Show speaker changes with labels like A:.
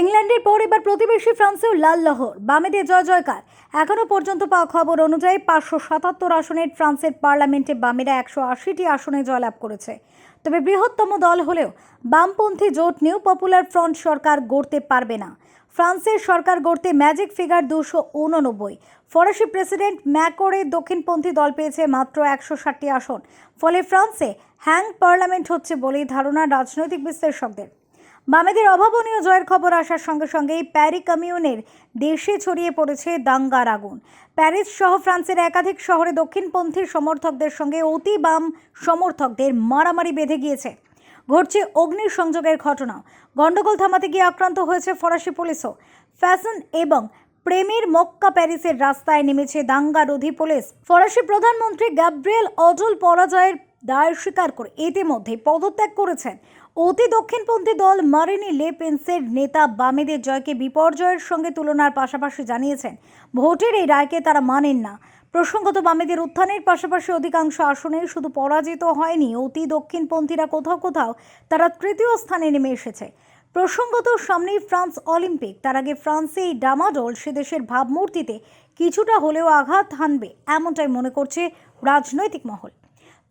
A: ইংল্যান্ডের পর এবার প্রতিবেশী ফ্রান্সেও লাল লহর। বামেদের জয় জয়কার। এখনও পর্যন্ত পাওয়া খবর অনুযায়ী পাঁচশো সাতাত্তর আসনের ফ্রান্সের পার্লামেন্টে বামেরা একশো আশিটি আসনে জয়লাভ করেছে। তবে বৃহত্তম দল হলেও বামপন্থী জোট নিউ পপুলার ফ্রন্ট সরকার গড়তে পারবে না। ফ্রান্সের সরকার গড়তে ম্যাজিক ফিগার দুশো উননব্বই। ফরাসি প্রেসিডেন্ট ম্যাকোরের দক্ষিণপন্থী দল পেয়েছে মাত্র একশো ষাটটি আসন। ফলে ফ্রান্সে হ্যাং পার্লামেন্ট হচ্ছে বলেই ধারণা রাজনৈতিক বিশ্লেষকদের। বামেদের অভাবনীয় জয়ের খবর আসার সঙ্গে সঙ্গেই প্যারি কমিউনের দেশে ছড়িয়ে পড়েছে দাঙ্গার আগুন। প্যারিস সহ ফ্রান্সের একাধিক শহরে দক্ষিণপন্থী সমর্থকদের সঙ্গে অতি বাম সমর্থকদের মারামারি বেঁধে গিয়েছে। ঘটছে অগ্নি সংযোগের ঘটনা গন্ডগোল থামাতে গিয়ে আক্রান্ত হয়েছে ফরাসি পুলিশও। ফ্যাশন এবং প্রেমের মক্কা প্যারিসের রাস্তায় নেমেছে দাঙ্গারোধী পুলিশ। ফরাসি প্রধানমন্ত্রী গ্যাব্রিয়েল অটল পরাজয়ের দায় স্বীকার করে ইতিমধ্যে পদত্যাগ করেছেন। অতি দক্ষিণপন্থী দল মারিনি লে পেন্সের নেতা বামেদের জয়কে বিপর্যয়ের সঙ্গে তুলনার পাশাপাশি জানিয়েছেন, ভোটের এই রায়কে তারা মানেন না। প্রসঙ্গত বামেদের উত্থানের পাশাপাশি অধিকাংশ আসনে শুধু পরাজিত হয়নি। অতি দক্ষিণপন্থীরা কোথাও কোথাও তারা তৃতীয় স্থানে নেমে এসেছে। প্রসঙ্গত সামনেই ফ্রান্স অলিম্পিক। তার আগে ফ্রান্সে এই ডামাডোল সে দেশের ভাবমূর্তিতে কিছুটা হলেও আঘাত হানবে, এমনটাই মনে করছে রাজনৈতিক মহল।